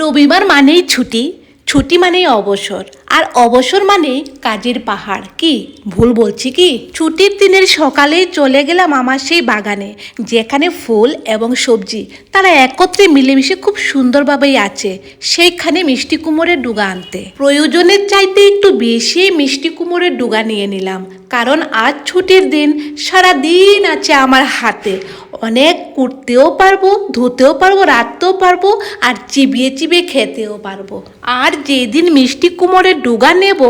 রবিবার মানেই ছুটি ছুটি মানেই অবসর, আর অবসর মানেই কাজের পাহাড়। কি, ভুল বলছি কি? ছুটির দিনের সকালেই চলে গেলাম আমার সেই বাগানে, যেখানে ফুল এবং সবজি, তারা একত্রে মিলেমিশে খুব সুন্দরভাবেই আছে, সেইখানে মিষ্টি কুমোরের ডুগা আনতে। প্রয়োজনের চাইতে একটু বেশি মিষ্টি কুমোরের ডুগা নিয়ে নিলাম, কারণ আজ ছুটির দিন সারা দিন আছে আমার হাতে। অনেক কুটতেও পারব, ধুতেও পারব রাখতেও পারব, আর চিবিয়ে চিবিয়ে খেতেও পারব। আর যেদিন মিষ্টি কুমোরের ডুগা নেব,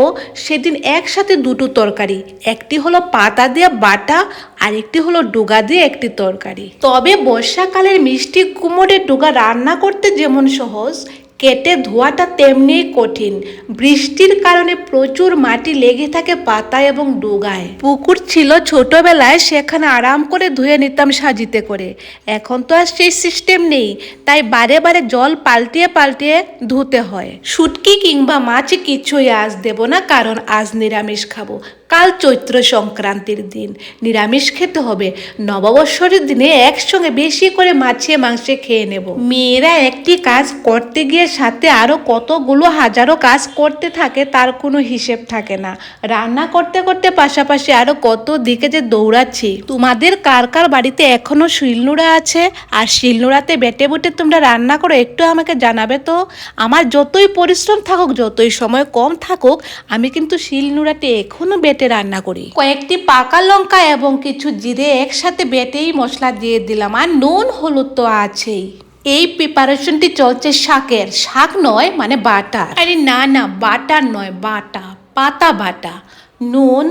সেদিন একসাথে দুটো তরকারি। একটি হলো পাতা দিয়ে বাটা আর একটি হলো ডুগা দিয়ে একটি তরকারি। তবে বর্ষাকালের মিষ্টি কুমোরের ডুগা রান্না করতে যেমন সহজ কেটে ধোয়াটা তেমনি কঠিন। বৃষ্টির কারণে প্রচুর মাটি লেগে থাকে পাতা এবং ডোগায়। পুকুর ছিল ছোটবেলায়, সেখানে আরাম করে ধুয়ে নিতাম সাজিতে করে। এখন তো আর সেই সিস্টেম নেই, তাই বারে বারে জল পাল্টিয়ে পাল্টিয়ে ধুতে হয়। শুটকি কিংবা মাছ কিছুই আজ দেব না, কারণ আজ নিরামিষ খাব। কাল চৈত্র সংক্রান্তির দিন। নিরামিষ খেতে হবে। নববৎসরের দিনে একসঙ্গে বেশি করে মাছে মাংসে খেয়ে নেব। মেয়েরা একটি কাজ করতে গিয়ে সাথে আরও কতগুলো হাজারো কাজ করতে থাকে তার কোনো হিসেব থাকে না। রান্না করতে করতে পাশাপাশি আরও কত দিকে যে দৌড়াচ্ছি। তোমাদের কার কার বাড়িতে এখনও শিলনোড়া আছে? আর শিলনোড়াতে বেটে বুটে তোমরা রান্না করো, একটু আমাকে জানাবে তো? আমার যতই পরিশ্রম থাকুক, যতই সময় কম থাকুক, আমি কিন্তু শিলনোড়াতে এখনও বেটে রান্না করি। কয়েকটি পাকা লঙ্কা এবং কিছু জিরে একসাথে বেটেই মশলা দিয়ে দিলাম আর নুন, হলুদ তো আছেই। এই প্রিপারেশনটি চলছে শাকের। শাক নয় মানে বাটা আরে না না, বাটার নয়, বাটা, পাতা বাটা। নুন,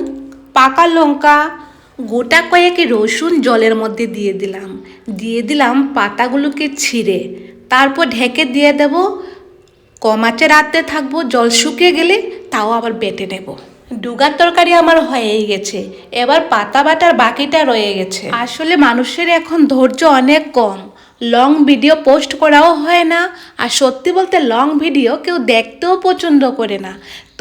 পাকা লঙ্কা, গোটা কয়েক রসুন জলের মধ্যে দিয়ে দিলাম। দিয়ে দিলাম পাতাগুলোকে ছিঁড়ে। তারপর ঢেকে দিয়ে দেব। কমাচে রাখতে থাকব, জল শুকিয়ে গেলে তাও আবার বেটে নেব। ডুগার তরকারি আমার হয়েই গেছে। এবার পাতা বাটার বাকিটা রয়ে গেছে। আসলে মানুষের এখন ধৈর্য অনেক কম। লং ভিডিও পোস্ট করাও হয় না। আর সত্যি বলতে লং ভিডিও কেউ দেখতেও পছন্দ করে না।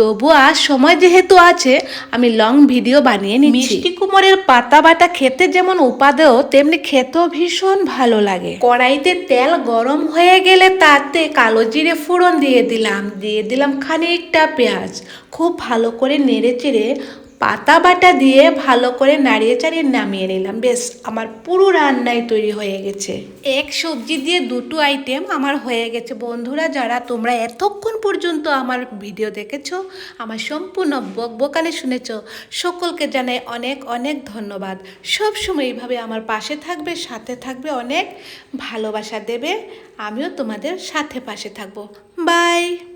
তবু আজ সময় যেহেতু আছে, আমি লং ভিডিও বানিয়ে নিচ্ছি। মিষ্টি কুমোরের পাতা বাটা খেতে যেমন উপাদেয়, তেমনি খেতেও ভীষণ ভালো লাগে। কড়াইতে তেল গরম হয়ে গেলে তাতে কালো জিরে ফোড়ন দিয়ে দিলাম। দিয়ে দিলাম খানিকটা পেঁয়াজ। খুব ভালো করে নেড়ে চেড়ে পাতা বাটা দিয়ে ভালো করে নাড়িয়ে চাড়িয়ে নামিয়ে নিলাম। বেশ, আমার পুরো রান্নাই তৈরি হয়ে গেছে। এক সবজি দিয়ে দুটো আইটেম আমার হয়ে গেছে। বন্ধুরা, যারা তোমরা এতক্ষণ পর্যন্ত আমার ভিডিও দেখেছ, আমার সম্পূর্ণ বকবকানে শুনেছ, সকলকে জানাই অনেক অনেক ধন্যবাদ। সব সময় এইভাবে আমার পাশে থাকবে, সাথে থাকবে, অনেক ভালোবাসা দেবে। আমিও তোমাদের সাথে পাশে থাকব। বাই